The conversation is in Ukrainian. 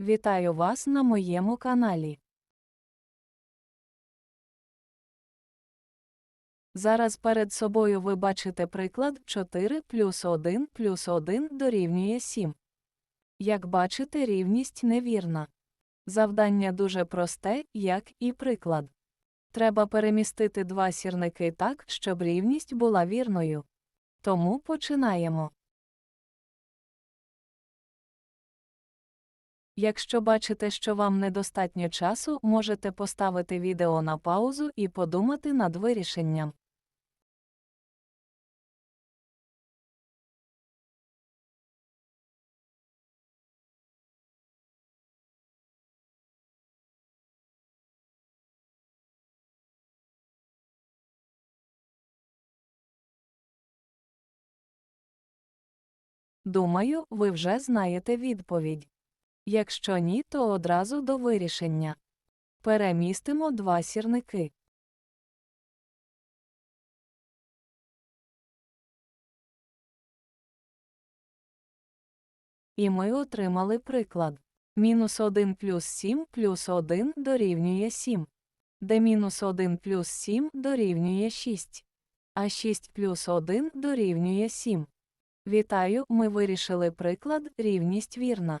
Вітаю вас на моєму каналі. Зараз перед собою ви бачите приклад 4 плюс 1 плюс 1 дорівнює 7. Як бачите, рівність невірна. Завдання дуже просте, як і приклад. Треба перемістити два сірники так, щоб рівність була вірною. Тому починаємо. Якщо бачите, що вам недостатньо часу, можете поставити відео на паузу і подумати над вирішенням. Думаю, ви вже знаєте відповідь. Якщо ні, то одразу до вирішення. Перемістимо два сірники. І ми отримали приклад. Мінус 1 плюс 7 плюс 1 дорівнює 7. Де мінус 1 плюс 7 дорівнює 6. А 6 плюс 1 дорівнює 7. Вітаю, ми вирішили приклад рівність вірна.